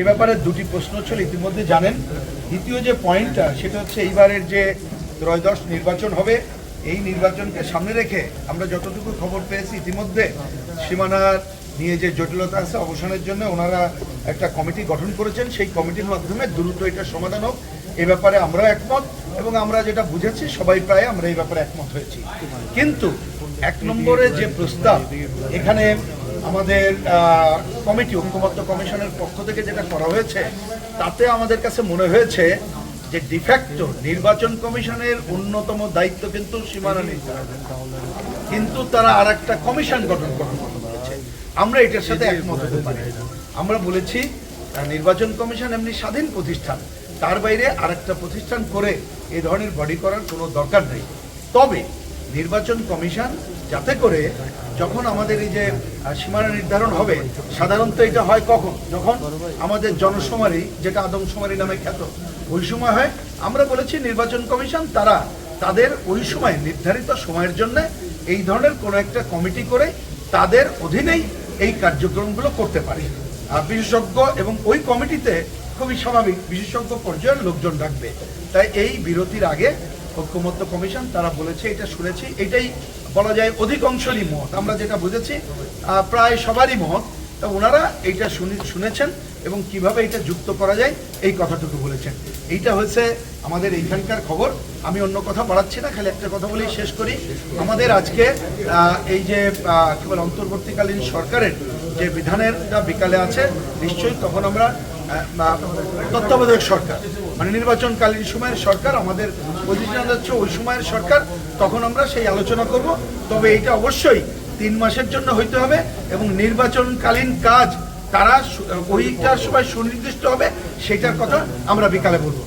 এ ব্যাপারে দুটি প্রশ্ন ছিল, ইতিমধ্যে জানেন। দ্বিতীয় যে পয়েন্টটা সেটা হচ্ছে এইবারের যে ত্রয়োদশ নির্বাচন হবে, এই নির্বাচনকে সামনে রেখে আমরা যতটুকু খবর পেয়েছি ইতিমধ্যে সীমানার নিয়ে যে জটিলতা আছে, অবসানের জন্য ওনারা একটা কমিটি গঠন করেছেন। সেই কমিটির মাধ্যমে দ্রুত এটা সমাধান হোক। এ ব্যাপারে আমরা একমত এবং আমরা যেটা বুঝেছি, সবাই প্রায় আমরা এই ব্যাপারে একমত হয়েছি। কিন্তু এক নম্বরে যে প্রস্তাব, এখানে আমাদের কমিটি, ঐক্যমত্য কমিশনের পক্ষ থেকে যেটা করা হয়েছে, তাতে আমাদের কাছে মনে হয়েছে যে ডিফ্যাক্টো নির্বাচন কমিশনের অন্যতম দায়িত্ব কিন্তু সীমানা নির্ধারণ। কিন্তু তারা আর একটা কমিশন গঠন করার কথা বলেছে আমরা এটার সাথে একমত হতে পারি আমরা বলেছি নির্বাচন কমিশন এমনি স্বাধীন প্রতিষ্ঠান, তার বাইরে আরেকটা প্রতিষ্ঠান করে এ ধরনের বডি করার কোনো দরকার নেই। তবে নির্বাচন কমিশন যাতে করে যখন আমাদের এই যে সীমানা নির্ধারণ হবে, সাধারণত এটা হয় কখন? যখন আমাদের জনশুমারি যেটা আদমশুমারি নামে খ্যাত, ওই সময় হয়। আমরা বলেছি নির্বাচন কমিশন তারা তাদের ওই সময় নির্ধারিত সময়ের জন্য এই ধরনের কোনো একটা কমিটি করে তাদের অধীনেই এই কার্যক্রমগুলো করতে পারে। আর বিশেষজ্ঞ এবং ওই কমিটিতে খুবই স্বাভাবিক, বিশেষজ্ঞ পর্যায়ের লোকজন ডাকবে। তাই এই বিরতির আগে ঐক্যমত্য কমিশন তারা বলেছে এটা শুনেছি এটাই বলা যায় অধিকাংশরই মত। আমরা যেটা বুঝেছি প্রায় সবারই মত। তা ওনারা এইটা শুনে শুনেছেন এবং কীভাবে এটা যুক্ত করা যায় এই কথাটুকু বলেছেন। এইটা হচ্ছে আমাদের এইখানকার খবর। আমি অন্য কথা বাড়াচ্ছি না খালি একটা কথা বলেই শেষ করি। আমাদের আজকে এই যে আহ, কি বলে অন্তর্বর্তীকালীন সরকারের যে বিধানের বিকালে আছে নিশ্চয়ই তখন আমরা তত্ত্বাবধায়ক সরকার। মানে নির্বাচনকালীন সময়ের সরকার, আমাদের পজিশন হচ্ছে ওই সময়ের সরকার, তখন আমরা সেই আলোচনা করব। তবে এটা অবশ্যই তিন মাসের জন্য হইতে হবে এবং নির্বাচনকালীন কাজ তারা ওইটার সময় সুনির্দিষ্ট হবে, সেটার কথা আমরা বিকালে বলব।